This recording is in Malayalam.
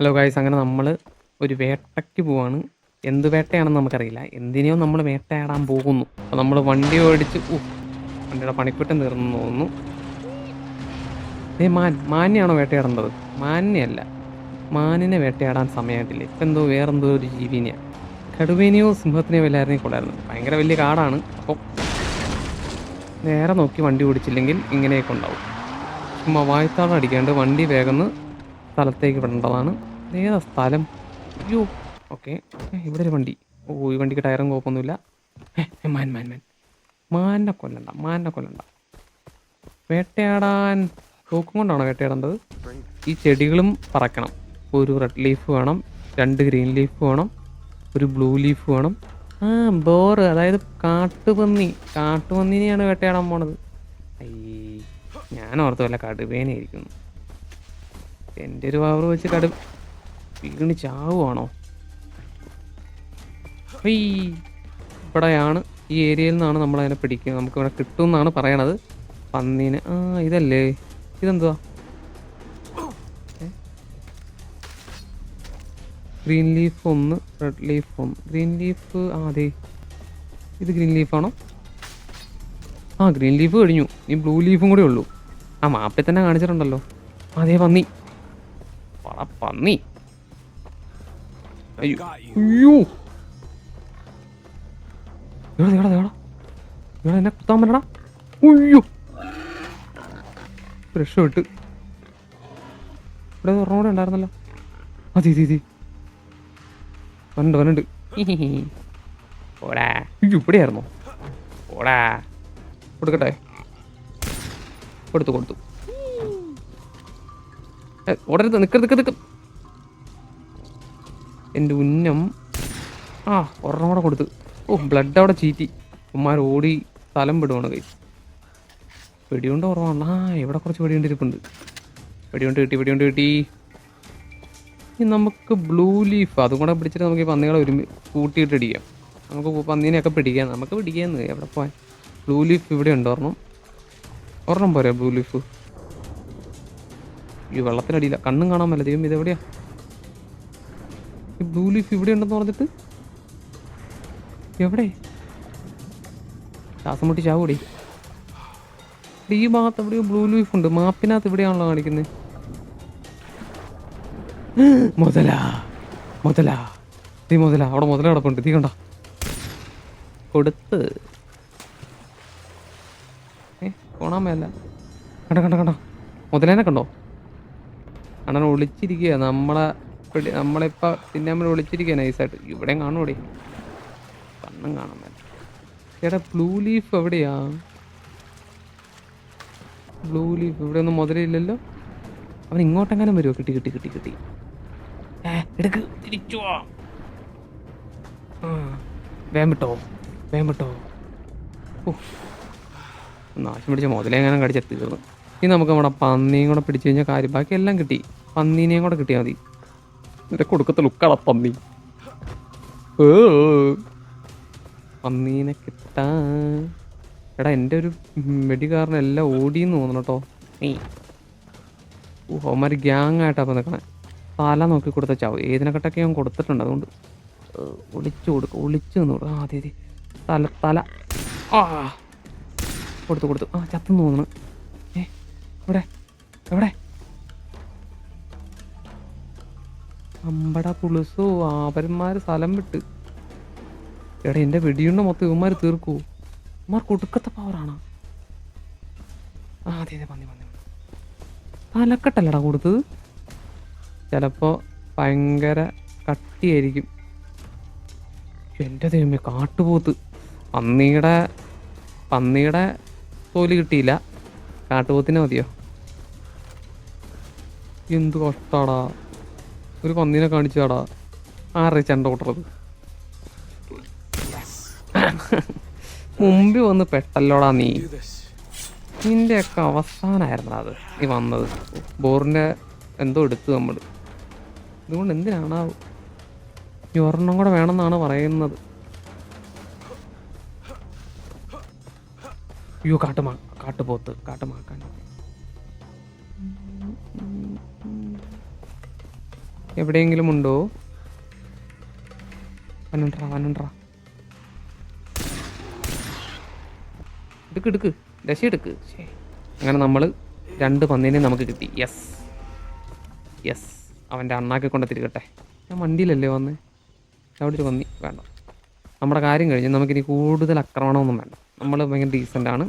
ഹലോ ഗായ്സ് അങ്ങനെ നമ്മൾ ഒരു വേട്ടയ്ക്ക് പോവാണ്. എന്ത് വേട്ടയാണെന്ന് നമുക്കറിയില്ല. എന്തിനെയോ നമ്മൾ വേട്ടയാടാൻ പോകുന്നു. അപ്പോൾ നമ്മൾ വണ്ടി ഓടിച്ച് വണ്ടിയുടെ പണിക്കുറ്റം തീർന്നു തോന്നുന്നു. ഏ മാൻ മാനിനെയാണോ വേട്ടയാടേണ്ടത്? മാന്യല്ല. മാനിനെ വേട്ടയാടാൻ സമയമായിട്ടില്ല. ഇപ്പം എന്തോ വേറെന്തോ ഒരു ജീവിനെയാണ് കടുവേനെയോ സിംഹത്തിനെയോ വല്ലായിരുന്നേ കൊള്ളായിരുന്നു. ഭയങ്കര വലിയ കാടാണ്. അപ്പോൾ നേരെ നോക്കി വണ്ടി ഓടിച്ചില്ലെങ്കിൽ ഇങ്ങനെയൊക്കെ ഉണ്ടാവും. ചുമ്മാ വായ്ത്താളം അടിക്കാണ്ട് വണ്ടി വേഗം സ്ഥലത്തേക്ക് വിടേണ്ടതാണ് ഏതാ സ്ഥലം? അയ്യോ ഓക്കെ. ഇവിടെ ഒരു വണ്ടി. ഓ ഈ വണ്ടിക്ക് ടയറും കുഴപ്പമൊന്നുമില്ല. ഏ, മാൻ മാൻ മാൻ. മാനിനെ കൊല്ലണ്ട മാനിനെ കൊല്ലണ്ട. വേട്ടയാടാൻ. തോക്കും കൊണ്ടാണോ വേട്ടയാടേണ്ടത്? ഈ ചെടികളും പറക്കണം. ഒരു റെഡ് ലീഫ് വേണം രണ്ട് ഗ്രീൻ ലീഫ് വേണം ഒരു ബ്ലൂ ലീഫ് വേണം. ആ ബോറ് അതായത് കാട്ടുപന്നി. കാട്ടുപന്നിനെയാണ് വേട്ടയാടാൻ പോണത്. അയ്യേ ഞാൻ ഓർത്ത് വല്ല കടുവേനായിരിക്കുന്നു എന്റെ ഒരു പവർ വെച്ച് കട. വീണ് ചാവുവാണോ. ഇവിടെയാണ് ഈ ഏരിയയിൽ നിന്നാണ് നമ്മൾ അതിനെ പിടിക്കുന്നത് നമുക്ക് ഇവിടെ കിട്ടും എന്നാണ് പറയണത്. പന്നീനെ ആ ഇതല്ലേ? ഇതെന്തുവാ? ഗ്രീൻ ലീഫ് ഒന്ന് റെഡ് ലീഫ് ഒന്ന്. ഗ്രീൻ ലീഫ് ആ അതെ. ഇത് ഗ്രീൻ ലീഫാണോ ആ ഗ്രീൻ ലീഫ് കഴിഞ്ഞു. ഈ ബ്ലൂ ലീഫും കൂടെ ഉള്ളൂ. ആ മാപ്പിൽ തന്നെ കാണിച്ചിട്ടുണ്ടല്ലോ. അതേ പന്നി. വള പന്നി. അയ്യോ. എടാ എന്നെ കുത്താൻ പറ്റടാ അയ്യോ. രക്ഷപ്പെട്ട്. ഇവിടെ ഒരെണ്ണം കൂടെ ഉണ്ടായിരുന്നല്ലോ. അതെ ഇതി ഇതി വന്നുണ്ട് വന്നുണ്ട് ഓടാ അയ്യോ ഇവിടെയായിരുന്നോ? ഓടാ കൊടുക്കട്ടെ. കൊടുത്തു കൊടുത്തു. ഓടരുത് നിക്ക് നിക്ക് നിക്ക്. എന്റെ ഉന്നം. ആ ഒരെണ്ണം കൂടെ കൊടുത്ത്. ഓ ബ്ലഡ് അവിടെ ചീറ്റി. ഉമ്മാർ ഓടി സ്ഥലം വിടുവാണ് കൈ വെടിയുണ്ട് കുറവാണ് ആ ഇവിടെ കുറച്ച് വെടിയുണ്ട് ഇരിപ്പുണ്ട്. വെടിയുണ്ട് കിട്ടി വെടിയുണ്ട് കിട്ടി. ഇനി നമുക്ക് ബ്ലൂ ലീഫ് അതും കൂടെ പിടിച്ചിട്ട് നമുക്ക് ഈ പന്നികളെ ഒരുമി കൂട്ടിയിട്ട് അടിക്കാം നമുക്ക് പന്നീനെയൊക്കെ പിടിക്കാം. നമുക്ക് പിടിക്കാന്ന് എവിടെ പോവാൻ. ബ്ലൂ ലീഫ് ഇവിടെ ഉണ്ട് ഒരെണ്ണം? ഒരെണ്ണം പോരാ ബ്ലൂ ലീഫ് ഈ വെള്ളത്തിനടിയില്ല കണ്ണും കാണാൻ പറ്റില്ല ദൈവം ഇതെവിടെയാ ഈ ബ്ലൂ ലീഫ് ഇവിടെ ഉണ്ടെന്ന് പറഞ്ഞിട്ട്? എവിടെ? ശ്വാസം മുട്ടി ചാവൂടി. ഈ ഭാഗത്ത് എവിടെയോ ബ്ലൂ ലീഫ് ഉണ്ട്. മാപ്പിനകത്ത് ഇവിടെയാണല്ലോ കാണിക്കുന്നത് മുതല മുതല. തീ മുതല. അവിടെ മുതല കിടപ്പുണ്ട്. തീ കണ്ട? കൊടുത്ത്. ഏ മേല. കണ്ട കണ്ട കണ്ട? മുതലേനെ കണ്ടോ? അണ്ണൻ ഒളിച്ചിരിക്കുക. നമ്മളെ നമ്മളിപ്പോൾ പിന്നെ നമ്മൾ ഒളിച്ചിരിക്കുക നൈസായിട്ട്. ഇവിടെയും കാണൂടെ കണ്ണും കാണാൻ പറ്റും ചേട്ടാ ബ്ലൂ ലീഫ് എവിടെയാ? ബ്ലൂ ലീഫ് ഇവിടെ ഒന്നും മുതലില്ലല്ലോ. അവൻ ഇങ്ങോട്ടെങ്ങാനും വരുമോ കിട്ടി കിട്ടി കിട്ടി കിട്ടി. എടുക്ക്. തിരിച്ചു വാ. വിട്ടോ ഓ നാശം പിടിച്ച എങ്ങനെ കടിച്ച തീർന്നു ഇനി നമുക്ക് നമ്മുടെ പന്നിയും കൂടെ പിടിച്ചു കഴിഞ്ഞാൽ കാര്യം ബാക്കി എല്ലാം കിട്ടി. പന്നീനെയും കൂടെ കിട്ടിയാൽ മതി. എന്നിട്ട് കൊടുക്കത്തെ ലുക്കട പന്നി. ഏ. പന്നീനെ കിട്ടാ. എടാ എന്റെ ഒരു വെടികാരനെ എല്ലാം ഓടിയെന്ന് തോന്നണം കേട്ടോ. ഓ അവന്മാർ ഗ്യാങ് ആയിട്ടാ അപ്പം നിൽക്കണേ തല നോക്കി കൊടുത്ത ചാവ്. ഏതിനെക്കെട്ടൊക്കെ ഞാൻ കൊടുത്തിട്ടുണ്ട് അതുകൊണ്ട്. ഒളിച്ചു കൊടുക്കും ഒളിച്ചു നിന്ന് കൊടുക്കും. ആ അതെ അതെ. തല തല. ആ. കൊടുത്തു കൊടുത്തു. ആ ചത്തെന്ന് തോന്നുന്നു ഏ എവിടെ? അമ്പട പുളിസോ ആപരന്മാര് സ്ഥലം വിട്ട്. എടാ എന്റെ വെടിയുണ്ട മൊത്തം ഇവന്മാര് തീർക്കൂ. ഇവന്മാർ കൊടുക്കത്ത പവറാണ് ആ അതെ അതെ പന്നി പന്നി. തലക്കെട്ടല്ലടാ കൊടുത്തത്. ചിലപ്പോ ഭയങ്കര കട്ടിയായിരിക്കും. എന്റെ ദൈവമേ കാട്ടുപോത്ത്. പന്നിയുടെ പന്നിയുടെ തോൽ കിട്ടിയില്ല. കാട്ടുപോത്തിന് മതിയോ? എന്ത് കഷ്ടാടാ. ഒരു പന്നീനെ കാണിച്ചാടാ ആറ് ചെണ്ട കൂട്ടറത് മുമ്പിൽ വന്ന് പെട്ടല്ലോടാ നീ. നിന്റെയൊക്കെ അവസാനമായിരുന്നു അത് നീ വന്നത്. ബോറിന്റെ എന്തോ എടുത്തു നമ്മൾ ഇതുകൊണ്ട് എന്തിനാണ് ഈ ഒരെണ്ണം കൂടെ വേണമെന്നാണ് പറയുന്നത്? അയ്യോ കാട്ടുമാ കാട്ടുപോത്ത് കാട്ടുമാക്കാൻ. എവിടെയെങ്കിലും ഉണ്ടോ? വനണ്ടാ വനണ്ടാ എടുക്ക് എടുക്ക്. ദശ എടുക്ക്. അങ്ങനെ നമ്മൾ രണ്ട് പന്നീനെ നമുക്ക് കിട്ടി. യെസ് യെസ് അവന്റെ അണ്ണാക്കി കൊണ്ട് തിരികട്ടെ. ഞാൻ വണ്ടിയിലല്ലേ വന്നേ? അവിടെ ഒരു പന്നി വേണ്ട നമ്മുടെ കാര്യം കഴിഞ്ഞ് നമുക്കിനി കൂടുതൽ ആക്രമണമൊന്നും വേണ്ട. നമ്മൾ ഭയങ്കര ഡീസന്റ് ആണ്.